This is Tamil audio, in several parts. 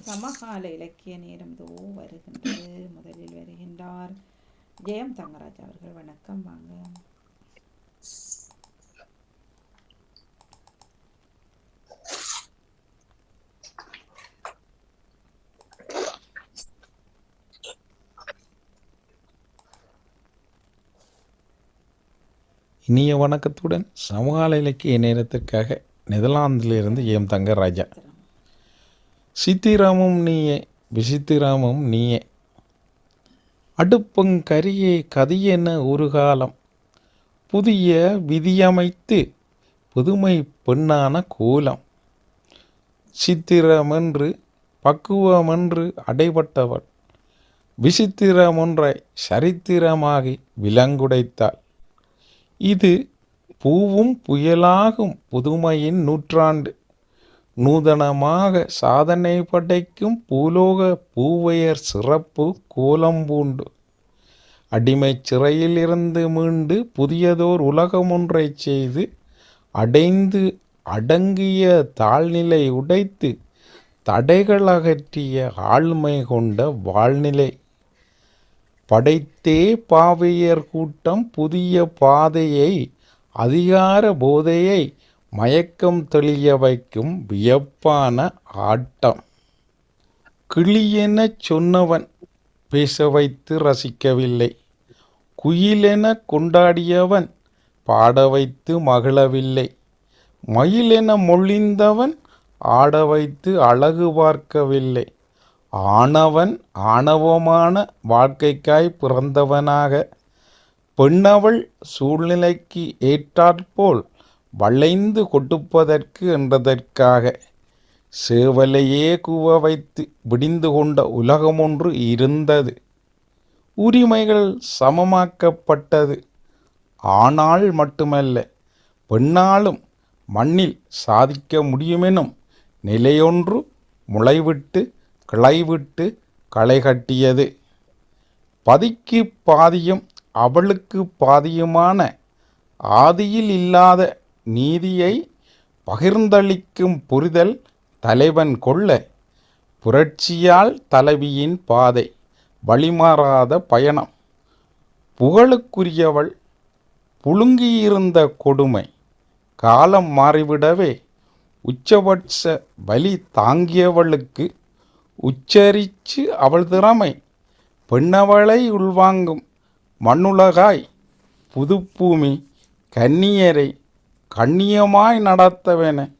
சமகால இலக்கிய நேரம் இதோ வருகின்றது. முதலில் வருகின்றார் ஜெயம் தங்கராஜ் அவர்கள். வணக்கம். வாங்க. இனிய வணக்கத்துடன் சமகால இலக்கிய நேரத்திற்காக நெதர்லாந்திலிருந்து எம் தங்கராஜா. சித்திராமும் நீயே விசித்திராமம் நீயே. அடுப்பங்கரியே கதியென ஒரு காலம் புதிய விதியமைத்து புதுமை பெண்ணான கோலம். சித்திரமென்று பக்குவமென்று அடைபட்டவள். விசித்திரமொன்றை சரித்திரமாகி விலங்குடைத்தாள். இது பூவும் புயலாகும் புதுமையின் நூற்றாண்டு. நூதனமாக சாதனை படைக்கும் பூலோக பூவையர் சிறப்பு கோலம்பூண்டு அடிமைச் சிறையிலிருந்து மீண்டு புதியதோர் உலகம் ஒன்றை செய்து அடைந்து அடங்கிய தாழ்நிலை உடைத்து தடைகள் அகற்றிய ஆழ்மை கொண்ட வாழ்நிலை. படைத்தே பாவையர் கூட்டம் புதிய பாதையை அதிகார போதையை மயக்கம் தெளிய வைக்கும் வியப்பான ஆட்டம். கிளியெனச் சொன்னவன் பேச வைத்து ரசிக்கவில்லை. குயிலென கொண்டாடியவன் பாட வைத்து மகிழவில்லை. மயிலென மொழிந்தவன் ஆட வைத்து அழகு பார்க்கவில்லை. ஆணவன் ஆணவமான வாழ்க்கைக்காய் பிறந்தவனாக. பெண்ணவள் சூழ்நிலைக்கு ஏற்றாற்போல் வளைந்து கொடுப்பதற்கு என்றதற்காக சேவலையே கூவ வைத்து விடிந்து கொண்ட உலகமொன்று இருந்தது. உரிமைகள் சமமாக்கப்பட்டது. ஆனால் மட்டுமல்ல பெண்ணாலும் மண்ணில் சாதிக்க முடியுமெனும் நிலையொன்று முளைவிட்டு கிளைவிட்டு களை கட்டியது. பதிக்கு பாதியும் அவளுக்கு பாதியுமான ஆதியில் இல்லாத நீதியை பகிர்ந்தளிக்கும் புரிதல் தலைவன் கொள்ள புரட்சியால் தலைவியின் பாதை வழிமாறாத பயணம். புகழுக்குரியவள் புழுங்கியிருந்த கொடுமை காலம் மாறிவிடவே உச்சபட்ச வலி தாங்கியவளுக்கு உச்சரிச்சு அவள் திறமை பெண்ணவளை உள்வாங்கும் மண்ணுலகாய் புதுப்பூமி கன்னியரை கண்ணியமாய் நடத்தவென.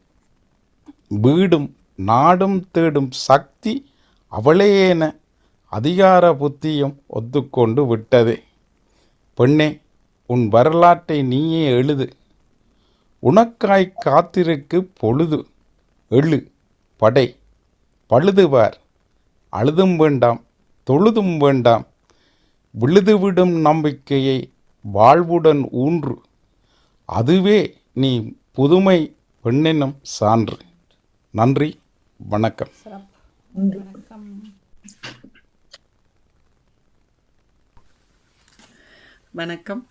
வீடும் நாடும் தேடும் சக்தி அவளேன அதிகார புத்தியும் ஒத்துக்கொண்டு விட்டது. பெண்ணே உன் வரலாற்றை நீயே எழுது. உனக்காய் காத்திருக்கு பொழுது. எழு படை பழுதுவார். அழுதும் வேண்டாம் தொழுதும் வேண்டாம். விழுதுவிடும் நம்பிக்கையை வாழ்வுடன் ஊன்று. அதுவே நீ புதுமை பெண்ணெனும் சான்று. நன்றி வணக்கம். வணக்கம். வணக்கம்.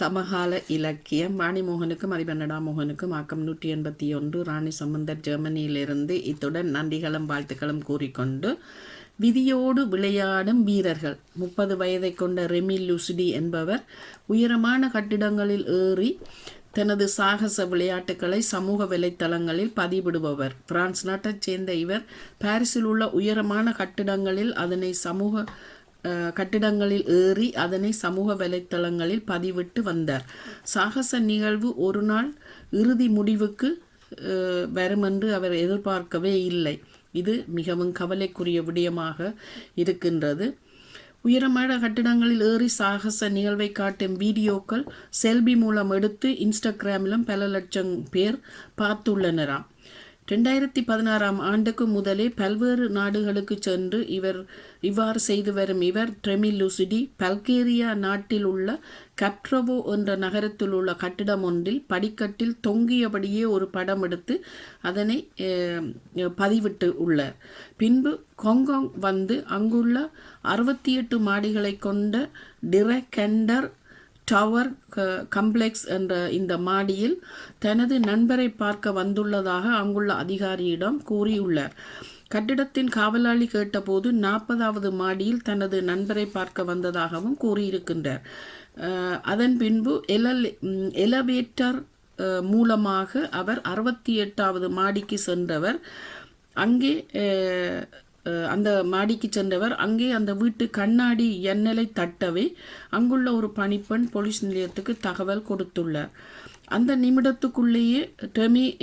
சமகால இலக்கியம் வாணிமோகனுக்கும் மணிபன்னடா மோகனுக்கும் ஆக்கம் நூற்றி எண்பத்தி ஒன்று ராணி சம்பந்தர் ஜெர்மனியிலிருந்து இத்துடன் நன்றிகளும் வாழ்த்துக்களும் கூறிக்கொண்டு விதியோடு விளையாடும் வீரர்கள். முப்பது வயதை கொண்ட ரெமி லுசிடி என்பவர் உயரமான கட்டிடங்களில் ஏறி தனது சாகச விளையாட்டுகளை சமூக வலைத்தளங்களில் பதிவிடுபவர். பிரான்ஸ் நாட்டைச் சேர்ந்த இவர் பாரிஸில் உள்ள உயரமான கட்டிடங்களில் அதனை சமூக கட்டிடங்களில் ஏறி அதனை சமூக வலைத்தளங்களில் பதிவிட்டு வந்தார். சாகச நிகழ்வு ஒரு நாள் இறுதி முடிவுக்கு வரும் என்று அவர் எதிர்பார்க்கவே இல்லை. இது மிகவும் கவலைக்குரிய விடயமாக இருக்கின்றது. உயரமான கட்டிடங்களில் ஏறி சாகச நிகழ்வை காட்டும் வீடியோக்கள் செல்பி மூலம் எடுத்து இன்ஸ்டாகிராமிலும் பல லட்சம் பேர் பார்த்துள்ளனராம். ரெண்டாயிரத்தி பதினாறாம் ஆண்டுக்கு முதலே பல்வேறு நாடுகளுக்கு சென்று இவர் இவ்வாறு செய்து வரும் இவர் ட்ரெமிலுசிடி பல்கேரியா நாட்டில் உள்ள கப்ட்ரவோ என்ற நகரத்தில் உள்ள கட்டிடம் ஒன்றில் படிக்கட்டில் தொங்கியபடியே ஒரு படம் எடுத்து அதனை பதிவிட்டு உள்ளார். பின்பு ஹாங்காங் வந்து அங்குள்ள அறுபத்தி எட்டு மாடிகளை கொண்ட டிரெகெண்டர் டவர் க- கம்ப்ளெக்ஸ் என்ற இந்த மாடியில் தனது நண்பரை பார்க்க வந்துள்ளதாக அங்குள்ள அதிகாரியிடம் கூறியுள்ளார். கட்டிடத்தின் காவலாளி கேட்டபோது நாற்பதாவது மாடியில் தனது நண்பரை பார்க்க வந்ததாகவும் கூறியிருக்கின்றார். அதன் பின்பு எலல் எலவேட்டர் மூலமாக அவர் அறுபத்தி எட்டாவது மாடிக்கு சென்றவர். அங்கே அந்த மாடிக்கு சென்றவர் அங்கே அந்த வீட்டு கண்ணாடி எண்ணலை தட்டவே அங்குள்ள ஒரு பணிப்பெண் போலீஸ் நிலையத்துக்கு தகவல் கொடுத்துள்ளார். அந்த நிமிடத்துக்குள்ளேயே டெமி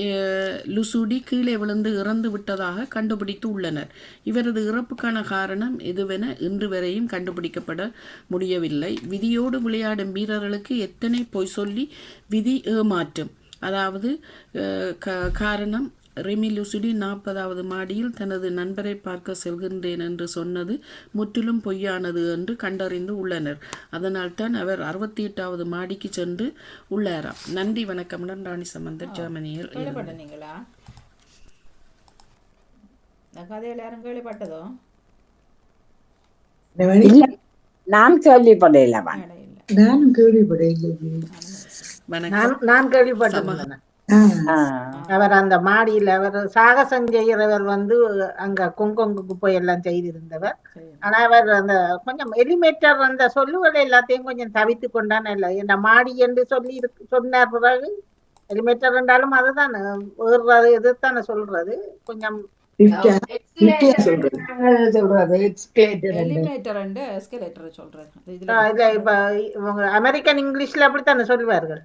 லுசூடி கீழே விழுந்து இறந்து விட்டதாக கண்டுபிடித்து உள்ளனர். இவரது இறப்புக்கான காரணம் எதுவென இன்று வரையும் கண்டுபிடிக்கப்பட முடியவில்லை. விதியோடு விளையாடும் வீரர்களுக்கு எத்தனை பொய் சொல்லி விதி ஏமாற்றும்? அதாவது க- காரணம் ரெமி லுசிடி நாற்பதாவது மாடியில் தனது நண்பரை பார்க்க செல்கின்றேன் என்று சொன்னது முற்றிலும் பொய்யானது என்று கண்டறிந்து உள்ளனர். அதனால்தான் அவர் அறுபத்தி எட்டாவது மாடிக்கு சென்று உள்ளாராம். நன்றி வணக்கமுடன் ராணி சம்பந்தர் ஜெர்மனியில். கேள்விப்பட்டீங்களா கதையில் யாரும் கேள்விப்பட்டதோ? இல்ல நான் இல்லை நானும் வணக்கம். நான் ஆ, அவர் அந்த மாடியில அவர் சாகசம் செய்கிறவர் வந்து அங்க கொங்கொங்குக்கு போய் எல்லாம் செய்திருந்தவர். ஆனா அவர் அந்த கொஞ்சம் எலிமேட்டர் அந்த சொல்லுவதை எல்லாத்தையும் கொஞ்சம் தவித்து கொண்டான. இல்லை இந்த மாடி என்று சொல்லி இருக்கு சொன்னார் பிறகு எலிமேட்டர் என்றாலும் அதுதான் ஏறுறது இதுதானே சொல்றது. கொஞ்சம் அமெரிக்கன் இங்கிலீஷ்ல அப்படித்தானே சொல்லுவார்கள்.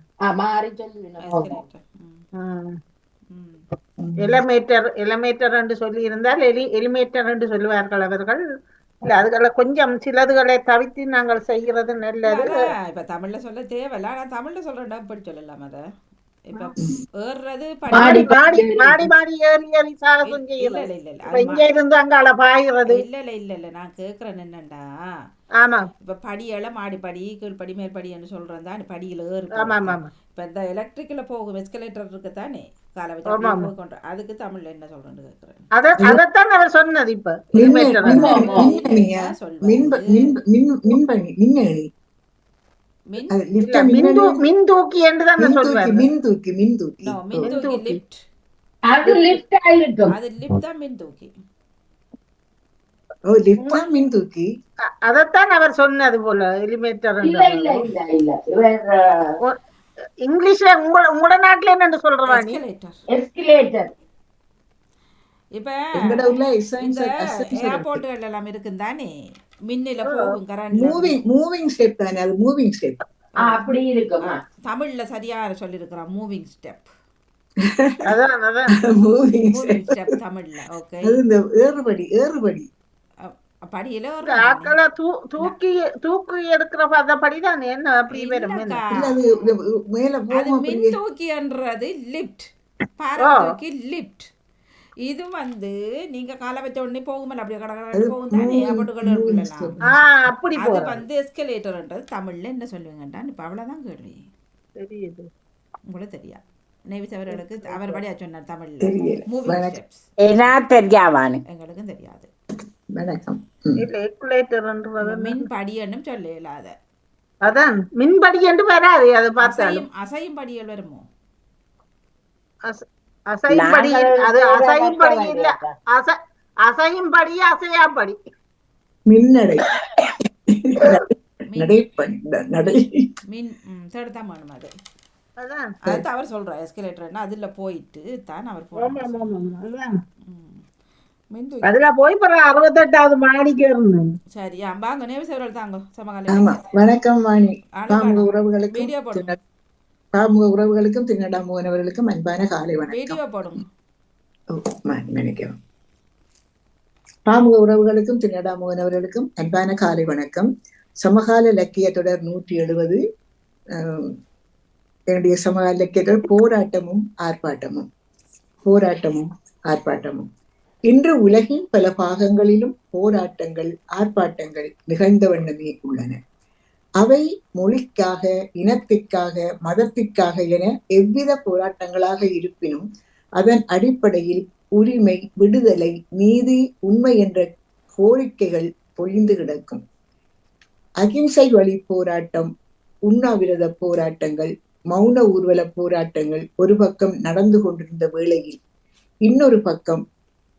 எலமேட்டர் எலமேட்டர் என்று சொல்லி இருந்தால் எலி எலிமேட்டர் என்று சொல்லுவார்கள் அவர்கள். இல்ல அதுகளை கொஞ்சம் சிலதுகளை தவித்து நாங்கள் செய்கிறது நல்லது. இப்ப தமிழ்ல சொல்ல தேவையில்ல. ஆனா தமிழ்ல சொல்றேன்டா இப்படி சொல்லலாம் அத? இப்ப ஏறுறது மாடி படி ஏறி ஏறி சாகசம் அது இங்க இருந்து அங்கால பாய்கிறது இல்ல இல்ல இல்ல இல்ல நான் கேக்குறேன் என்னண்டா ஆமா இப்ப படியெழ மாடி படி கீழ் படி மேல் படின்னு சொல்றேன் தான் படியில ஏறு ஆமா இப்ப இந்த எலக்ட்ரிக்கல போகும் எஸ்கலேட்டர் இருக்கு தானே காலை வச்சு கொண்டு அதுக்கு தமிழ்ல என்ன சொல்றேன்னு கேக்குறேன் அத அதத்தான் அவர் சொன்னது இப்ப மின்பணி மின்னணி மின் தூக்கி என்று தான் மின் தூக்கி மின் தூக்கி மின் தூக்கி மின் அது லிஃப்ட் ஆயிருக்கும் அது லிஃப்ட் தான் மின் தூக்கி ஓ லிப்டா மின் தூக்கி அ- அதத்தான் அவர் சொன்னது போல எலிமேட்டர் இல்ல இல்ல இல்ல இல்ல. இவர் இங்கிலீஷ்ல உங்க உங்களோட நாட்டுல என்னன்னு சொல்றா நீ எஸ்கலேட்டர் இப்ப ஏர்போர்ட்டுகள் எல்லாம் இருக்கும் தானே மின்னில போகும் கரண்ட் மூவிங் மூவிங் ஸ்டெப் தானே அது மூவிங் ஸ்டெப் அப்படி இருக்குமா. தமிழ்ல சரியா சொல்லியிருக்கிறான் மூவிங் ஸ்டெப் அதான் அதான். மூவிங் ஸ்டெப் தமிழ்ல ஓகே இந்த ஏறுபடி ஏறுபடி. படியில ஒரு ஆக்களை தூ தூக்கி தூக்கி எடுக்கிற அந்த படிதான்? என்ன அப்படி வரும் மேல அது போகும் மின் தூக்கின்றது லிஃப்ட் ஆ. பாரம் தூக்கி லிஃப்ட் இது வந்து நீங்க காலை வச்ச உடனே போகுமல்ல அப்படியே கடை அது போகும் தானே moving இருக்குல்ல அது வந்து எஸ்கலேட்டர்ன்றது தமிழ்ல என்ன சொல்லுவீங்கடா இப்ப அவ்வளவுதான் கேள்வி. தெரியுது. உங்களுக்கு தெரியா? நேவிஸ் அவர்களுக்கு அவர் படியா சொன்னார் தமிழ்ல. எங்களுக்கும் தெரியாது. வணக்கம். மின் படியன்னும் சொல்ல இயலாத அதான் மின்படி என்று வராது அதை பார்த்தாலும். அசையும் அசையும் படிகள் வருமோ? அச- அசையும் படி அது அசையும் படி இல்ல. அச அசையும் படி அசையா படி மின்னடை அவர் சொல்றார் எஸ்கலேட்டர்னா அதுல போயிட்டு தான் அவர் அதுல போய் பிற அறுபத்தெட்டாவது மாடிக்கு இருந்தேன் சரி ஆ, வாங்க நேவிஸ் அவர்கள் தாங்க சமகால ஆமா வணக்கம் வாணி. ஆனா பாமுக வேணாம். உறவுகளுக்கும் வீடியோ போடுங்க திண்ண- பாமுக உறவுகளுக்கும் தின்னடா மோகன் அவர்களுக்கும் அன்பான காலை வணக்கம் மன்னிக்கவும் பாமுக உறவுகளுக்கும் தின்னடா மோகன் அவர்களுக்கும் அன்பான காலை வணக்கம் சமகால இலக்கிய தொடர் நூற்றி எழுபது என்னுடைய சமகால இலக்கிய தொடர் போராட்டமும் ஆர்ப்பாட்டமும் போராட்டமும் ஆர்ப்பாட்டமும் இன்று உலகின் பல பாகங்களிலும் போராட்டங்கள் ஆர்ப்பாட்டங்கள் நிகழ்ந்த வண்ணமே உள்ளன அவை மொழிக்காக இனத்திற்காக மதத்திற்காக என எவ்வித போராட்டங்களாக இருப்பினும் அதன் அடிப்படையில் உரிமை விடுதலை நீதி உண்மை என்ற கோரிக்கைகள் பொழிந்து கிடக்கும். அகிம்சை வழி போராட்டம் உண்ணாவிரத போராட்டங்கள் மௌன ஊர்வல போராட்டங்கள் ஒரு பக்கம் நடந்து கொண்டிருந்த வேளையில் இன்னொரு பக்கம்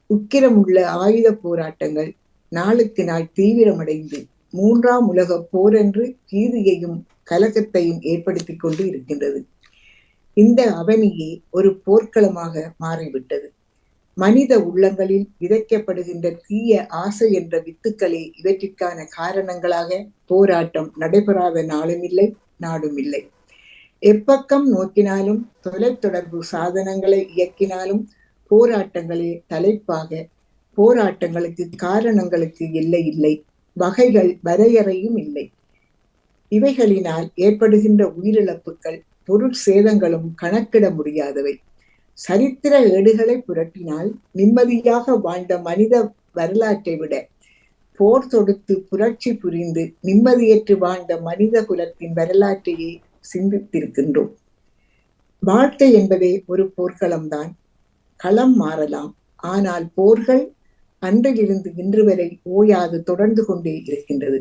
உக்கிரமுள்ள ஆயுத போராட்டங்கள் நாளுக்கு நாள் தீவிரமடைந்து மூன்றாம் உலக போரென்று பீதியையும் கலகத்தையும் ஏற்படுத்திக் கொண்டு இருக்கின்றது. இந்த அவனியே ஒரு போர்க்களமாக மாறிவிட்டது. மனித உள்ளங்களில் விதைக்கப்படுகின்ற தீய ஆசை என்ற வித்துக்களே இவற்றிற்கான காரணங்களாக போராட்டம் நடைபெறாத நாளுமில்லை நாடுமில்லை எப்பக்கம் நோக்கினாலும் தொலைத்தொடர்பு சாதனங்களை இயக்கினாலும் போராட்டங்களே தலைப்பாக போராட்டங்களுக்கு காரணங்களுக்கு எல்லை இல்லை. வகைகள் வரையறையும் இல்லை. இவைகளினால் ஏற்படுகின்ற உயிரிழப்புகள் பொருள் சேதங்களும் கணக்கிட முடியாதவை. சரித்திர ஏடுகளை புரட்டினால் நிம்மதியாக வாழ்ந்த மனித வரலாற்றை விட போர் தொடுத்து புரட்சி புரிந்து நிம்மதியற்று வாழ்ந்த மனித குலத்தின் வரலாற்றையே சிந்தித்திருக்கின்றோம். வாழ்க்கை என்பதே ஒரு போர்க்களம்தான். களம் மாறலாம். ஆனால் போர்கள் அன்றிலிருந்து இன்று வரை ஓயாது தொடர்ந்து கொண்டே இருக்கின்றது.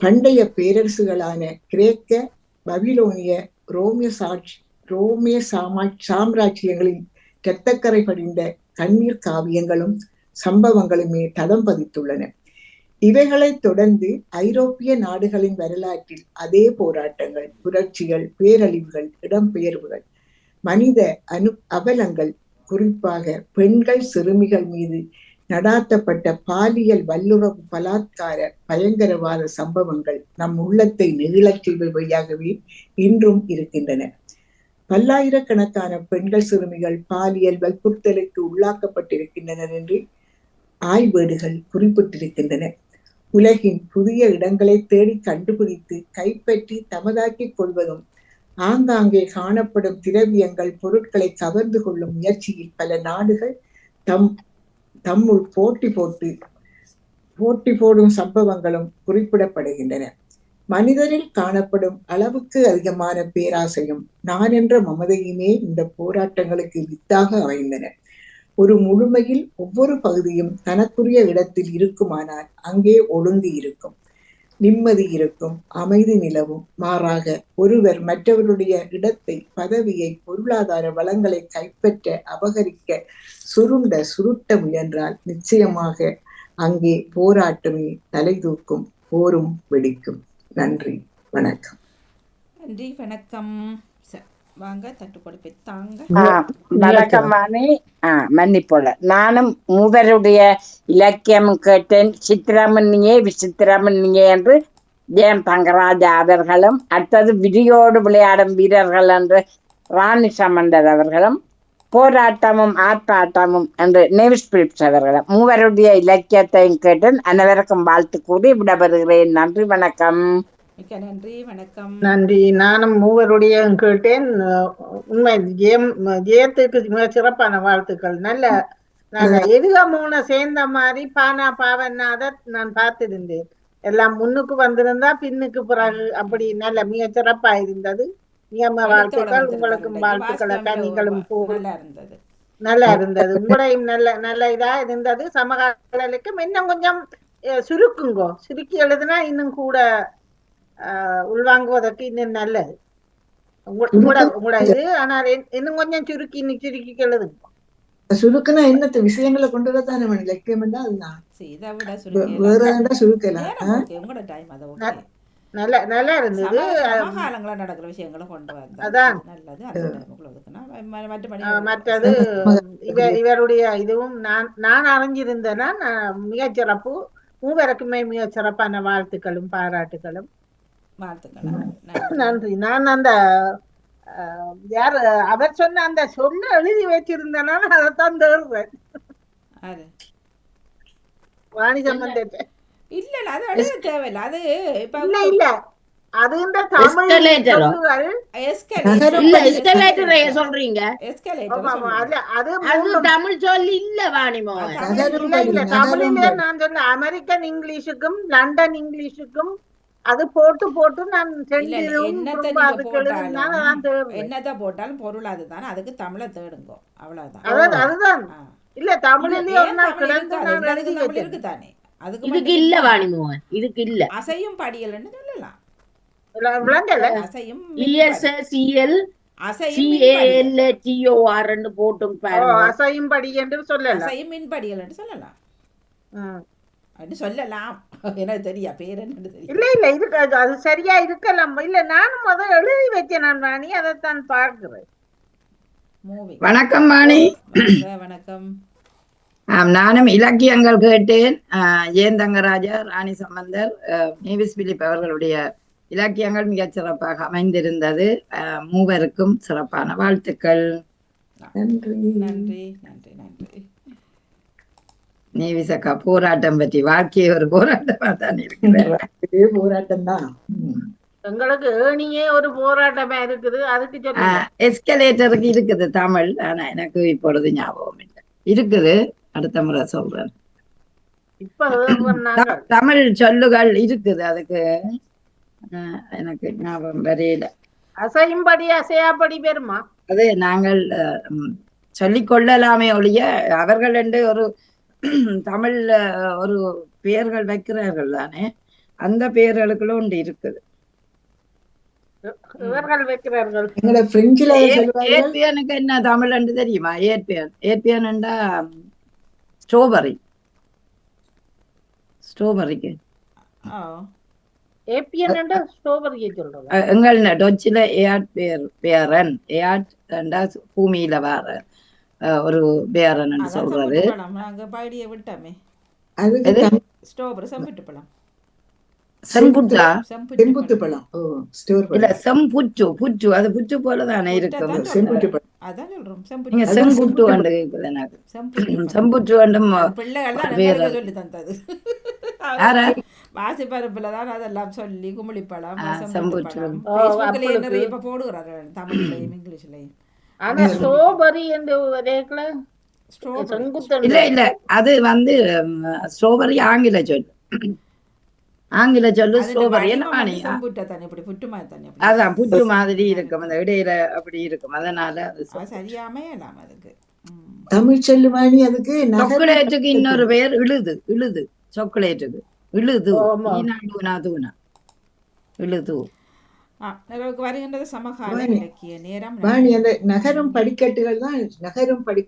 பண்டைய பேரரசுகளான கிரேக்க பபிலோனிய ரோமிய சாட்சி ரோமிய சாமா சாம்ராஜ்யங்களில் இரத்தக்கரை படிந்த கண்ணீர் காவியங்களும் சம்பவங்களுமே தடம் பதித்துள்ளன. இவைகளைத் தொடர்ந்து ஐரோப்பிய நாடுகளின் வரலாற்றில் அதே போராட்டங்கள் புரட்சிகள் பேரழிவுகள் இடம்பெயர்வுகள் மனித அனு அவலங்கள் குறிப்பாக பெண்கள் சிறுமிகள் மீது நடாத்தப்பட்ட பாலியல் வல்லுறவு பலாத்கார பயங்கரவாத சம்பவங்கள் நம் உள்ளத்தை நெகிழச் செய்பவையாகவே இன்றும் இருக்கின்றன. பல்லாயிரக்கணக்கான பெண்கள் சிறுமிகள் பாலியல் வற்புறுத்தலுக்கு உள்ளாக்கப்பட்டிருக்கின்றனர் என்று ஆய்வேடுகள் குறிப்பிட்டிருக்கின்றன. உலகின் புதிய இடங்களை தேடி கண்டுபிடித்து கைப்பற்றி தமதாக்கிக் கொள்வதும் ஆங்காங்கே காணப்படும் திரவியங்கள் பொருட்களை கவர்ந்து கொள்ளும் முயற்சியில் பல நாடுகள் தம் தம்முள் போட்டி போட்டு போட்டி போடும் சம்பவங்களும் குறிப்பிடப்படுகின்றன. மனிதரில் காணப்படும் அளவுக்கு அதிகமான பேராசையும் நான் என்ற மமதையுமே இந்த போராட்டங்களுக்கு வித்தாக அமைந்தன. ஒரு முழுமையில் ஒவ்வொரு பகுதியும் தனக்குரிய இடத்தில் இருக்குமானால் அங்கே ஒழுங்கு இருக்கும் நிம்மதி இருக்கும் அமைதி நிலவும். மாறாக ஒருவர் மற்றவருடைய இடத்தை பதவியை பொருளாதார வளங்களை கைப்பற்ற அபகரிக்க சுருண்ட சுருட்ட முயன்றால் நிச்சயமாக அங்கே போராட்டமே தலை தூக்கும் போரும் வெடிக்கும். நன்றி வணக்கம். நன்றி வணக்கம். வாங்க தட்டு தாங்க. ஆ, மன்னிப்போல. நானும் மூவருடைய இலக்கியம் கேட்டேன். சித்திரமணியே விசித்திரமணியே என்று ஜெயம் தங்கராஜ் அவர்களும் அடுத்தது விடியோடு விளையாடும் வீரர்கள் என்று ராணி சமந்தர் அவர்களும் போராட்டமும் ஆர்ப்பாட்டமும் என்று நேவிஸ் பிலிப்ஸ் அவர்களும். மூவருடைய இலக்கியத்தையும் கேட்டேன். அனைவருக்கும் வாழ்த்து கூறி விடப்படுகிறேன் நன்றி வணக்கம். மிக்க நன்றி வணக்கம். நன்றி. நானும் மூவருடைய கேட்டேன். உண்மை ஜெயம் ஜெயத்துக்கு மிக சிறப்பான வாழ்த்துக்கள். நல்ல நல்ல எதுக மூணு சேர்ந்த மாதிரி பானா பாவநாதர் நான் பார்த்திருந்தேன். எல்லாம் முன்னுக்கு வந்திருந்தா பின்னுக்கு பிறகு அப்படி நல்ல மிக சிறப்பா இருந்தது. நியம வாழ்த்துக்கள். உங்களுக்கும் வாழ்த்துக்கள் போ நல்லா இருந்தது. நல்லா இருந்தது. உங்களையும் நல்ல நல்ல இதா இருந்தது. சமகாலக்கும் இன்னும் கொஞ்சம் சுருக்குங்கோ. சுருக்கி எழுதுனா இன்னும் கூட உள்வாங்குவதற்கு இன்னும் நல்லது. உங்க- உங்களோட உங்களோட இது ஆனால் இன்- இன்னும் கொஞ்சம் சுருக்கி இன்னும் சுருக்கி எழுதுங்க சுருக்குனா என்னத்த விஷயங்களை கொண்டு வரத்தானே அதுதான் வேற அது ஓகே நல்ல நல்லா இருந்தது. நடக்கிற விஷயங்களை கொண்டு வந்தா அதான். நல்லது மற்றபடி மற்றது இவ இவருடைய இதுவும் நான் நான் அறிஞ்சிருந்தேன்னா நான் மிகச் சிறப்பு மூவருக்குமே மிகச் சிறப்பான வாழ்த்துக்களும் பாராட்டுகளும் வாழ்த்துக்கள். நன்றி. நன்றி. நான் அந்த யார் அவர் சொன்ன அந்த சொல்ல எழுதி வச்சிருந்தேனா அதைத்தான் தேடுறேன். அது வாணி சம்பந்தத்தை. இல்ல இல்ல. அது எழுத தேவையில்ல. அது இப்ப இல்ல இல்ல. அது இந்த தமிழ் சொல்றீங்க? அது தமிழ் சொல் இல்ல வாணிமோ தமிழிலே நான் சொன்ன அமெரிக்கன் இங்கிலீஷுக்கும் லண்டன் இங்கிலீஷுக்கும் அது போட்டு போட்டு நான் என்னத்தை போட்டாலும் பொருள் அதுதானே. அதுக்கு தமிழை தேடுங்கோ. அவ்வளவுதான். அதான் அதுதான். இல்ல தமிழிலேயே இருக்குதானே? அதுக்கு இதுக்கு இல்ல வாணிமோகன். இதுக்கு இல்ல. அசையும் படியல்னு சொல்லலாம். அசையும் இஎஸ்எஸ்இஎல் அசையும் அசையும்படி என்று சொல்லலாம் அசையும் மின்படிகள் என்று சொல்லலாம். என்று சொல்லலாம். எனக்கு தெரியா பேர் என்னன்னு தெரியும். இல்ல இல்ல இருக்கு அது- சரியா இருக்கலாம்? இல்ல நானும் முத எழுதி வச்சேன் நான் ராணி அதைத்தான் பார்க்கிறேன். மூவி வணக்கம் வாணி வணக்கம் ஆம், நானும் இலக்கியங்கள் கேட்டேன். ஆஹ், ஜெயன் தங்கராஜா ராணி சம்பந்தர் ஆஹ், நேவிஸ் பிலிப் அவர்களுடைய இலக்கியங்கள் மிகச் சிறப்பாக அமைந்திருந்தது. ஆஹ், மூவருக்கும் சிறப்பான வாழ்த்துக்கள். நன்றி நன்றி நன்றி நன்றி. நேவிஸ் அக்கா போராட்டம் பற்றி வாழ்க்கையை ஒரு போராட்டமா தான் இருக்கிறேன் இதே போராட்டம் தான். எங்களுக்கு ஏணியே ஒரு போராட்டமா இருக்குது அதுக்கு எஸ்கலேட்டருக்கு இருக்குது தமிழ் ஆனா எனக்கு இப்பொழுது ஞாபகம் இல்லை. இருக்குது அடுத்த முறை சொல்றேன். தமிழ் சொல்லுகள் இருக்குது அதுக்கு. ஆஹ், எனக்கு ஞாபகம் வரையில. அசையும்படி அசையாப்படி பெருமா அது நாங்கள் சொல்லிக் கொள்ளலாமே ஒழிய அவர்கள் என்று ஒரு தமிழ் அஹ், ஒரு பெயர்கள் வைக்கிறார்கள் தானே? அந்த பெயர்களுக்குள்ள ஒன்று இருக்குது. என்ன தமிழ் என்று தெரியுமா? ஏற்பியன். ஏற்பியன் என்றா ஸ்ட்ராபெரி. ஸ்ட்ராபெரிக்கு. எங்கள் டொச்சில ஏஆட் பேர் பேரன் ஏஆட் பூமியில வார அஹ், ஒரு பேரன் சொல்றது செம்பிட்டு செம்பிட்டு செம்புட்டா செம்புத்து பழம் இல்ல புற்று அது புற்று போலதானே இருக்கும். புற்றதான் செம்புத்து பழம் செம்பிட்டு அது செம்புட்டு செம்புட்டு வந்து கேக்குது எனக்கு செம்பிட்டு வேண்டும் தான்? வாசிப்பரப்புல தான் அதெல்லாம் சொல்லி குமிழிப்பழம். நிறைய இப்ப போடுகிறார்கள். தமிழ்லையும் இங்கிலீஷ்லயும். ஆனா ஸ்ட்ராபெரி என்று ரேக்ல ஸ்ட்ராபெரி. செங்குத்தன் இல்ல இல்ல. அது வந்து ஸ்ட்ராபெரி ஆங்கில சொல். ஆங்கில சொல்லு ஸ்ட்ராபெரி இப்படி புட்டு மாதிரி. அதான் இருக்கும். அந்த இடையில அப்படி இருக்கும். அதனால அது சரியாமே இல்லாம அதுக்கு. தமிழ் சொல்லுவாணி அதுக்கு சாக்லேட்டுக்கு இன்னொரு பேர் இழுது இழுது. சாக்லேட்டுக்கு இழுது. இழுது. வருகின்றது சமகால. இலக்கிய நேரம் அந்த நகரும் படிக்கட்டுகள் தான் நகரும் படி